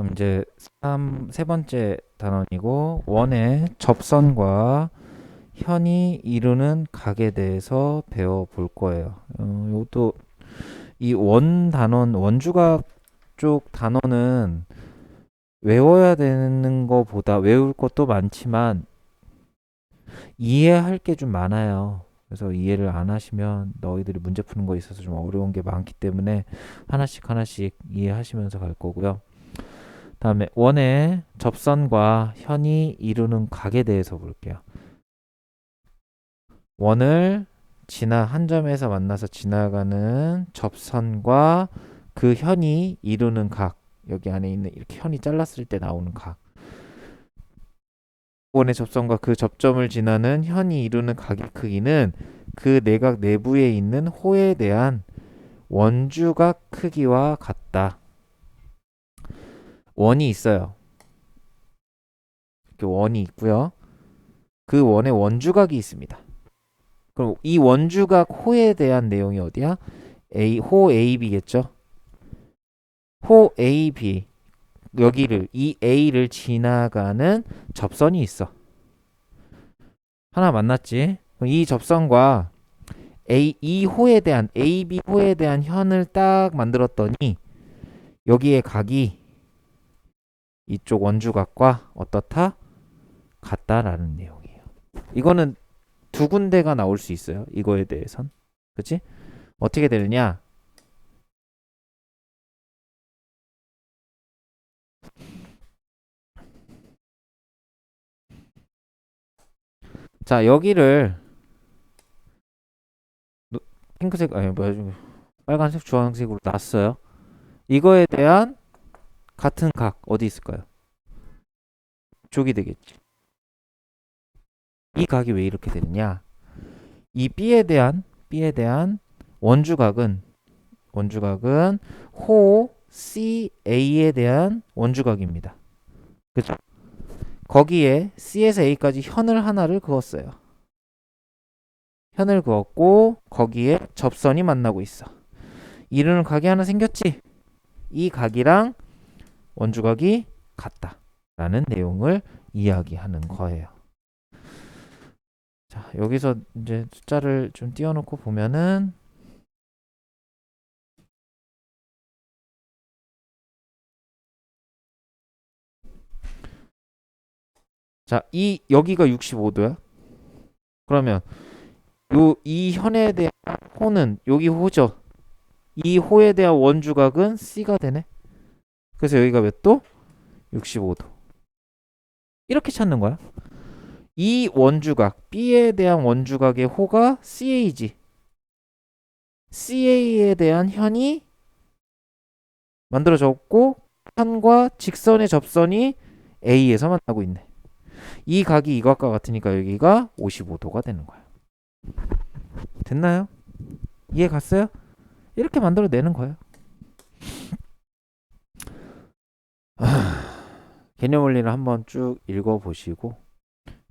그럼 이제 3, 세 번째 단원이고 원의 접선과 현이 이루는 각에 대해서 배워볼 거예요. 어, 이것도 이 원 단원, 원주각 쪽 단원은 외워야 되는 것보다 외울 것도 많지만 이해할 게 좀 많아요. 그래서 이해를 안 하시면 너희들이 문제 푸는 거 있어서 좀 어려운 게 많기 때문에 하나씩 하나씩 이해하시면서 갈 거고요. 다음에 원의 접선과 현이 이루는 각에 대해서 볼게요. 원을 지나 한 점에서 만나서 지나가는 접선과 그 현이 이루는 각 여기 안에 있는 이렇게 현이 잘랐을 때 나오는 각 원의 접선과 그 접점을 지나는 현이 이루는 각의 크기는 그 내각 내부에 있는 호에 대한 원주각 크기와 같다. 원이 있어요. 이렇게 원이 있고요. 그 원에 원주각이 있습니다. 그럼 이 원주각 호에 대한 내용이 어디야? A 호 AB겠죠? 호 AB 여기를 이 A를 지나가는 접선이 있어. 하나 만났지? 이 접선과 A 이 호에 대한 AB 호에 대한 현을 딱 만들었더니 여기에 각이 이쪽 원주각과 어떻다? 같다라는 내용이에요. 이거는 두 군데가 나올 수 있어요. 이거에 대해선. 그치? 어떻게 되느냐? 자, 여기를 노- 핑크색 아니 뭐야 좀 빨간색 주황색으로 놨어요. 이거에 대한 같은 각 어디 있을까요? 쪽이 되겠지. 이 각이 왜 이렇게 되느냐? 이 B에 대한 B에 대한 원주각은 원주각은 호 CA에 대한 원주각입니다. 그죠? 거기에 C에서 A까지 현을 하나를 그었어요. 현을 그었고 거기에 접선이 만나고 있어. 이루는 각이 하나 생겼지? 이 각이랑 원주각이 같다. 라는 내용을 이야기하는 거예요. 자, 여기서 이제 숫자를 좀 띄워놓고 보면은 자, 이 여기가 65도야. 그러면 요 이 현에 대한 호는 여기 호죠. 이 호에 대한 원주각은 C가 되네. 그래서 여기가 몇 도? 65도. 이렇게 찾는 거야. 이 원주각 B에 대한 원주각의 호가 CA지. CA에 대한 현이 만들어졌고 현과 직선의 접선이 A에서 만나고 있네. 이 각이 이 각과 같으니까 여기가 55도가 되는 거야. 됐나요? 이해 갔어요? 이렇게 만들어내는 거예요. 개념 원리를 한번 쭉 읽어보시고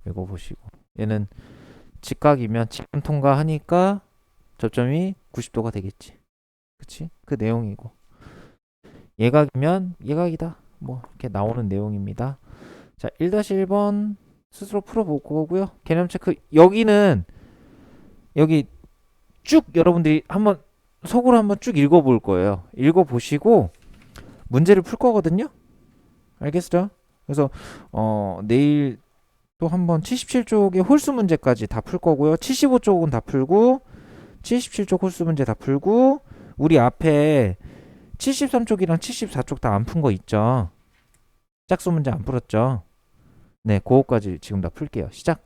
읽어보시고 얘는 직각이면 직선 통과하니까 접점이 90도가 되겠지. 그치? 그 내용이고 예각이면 예각이다. 뭐 이렇게 나오는 내용입니다. 자, 1-1번 스스로 풀어볼 거고요. 개념 체크 여기는 여기 쭉 여러분들이 한번 속으로 한번 쭉 읽어볼 거예요. 읽어보시고 문제를 풀 거거든요. 알겠죠? 그래서 어, 내일 또 한번 77쪽의 홀수 문제까지 다 풀 거고요. 75쪽은 다 풀고 77쪽 홀수 문제 다 풀고 우리 앞에 73쪽이랑 74쪽 다 안 푼 거 있죠. 짝수 문제 안 풀었죠. 네, 그거까지 지금 다 풀게요. 시작.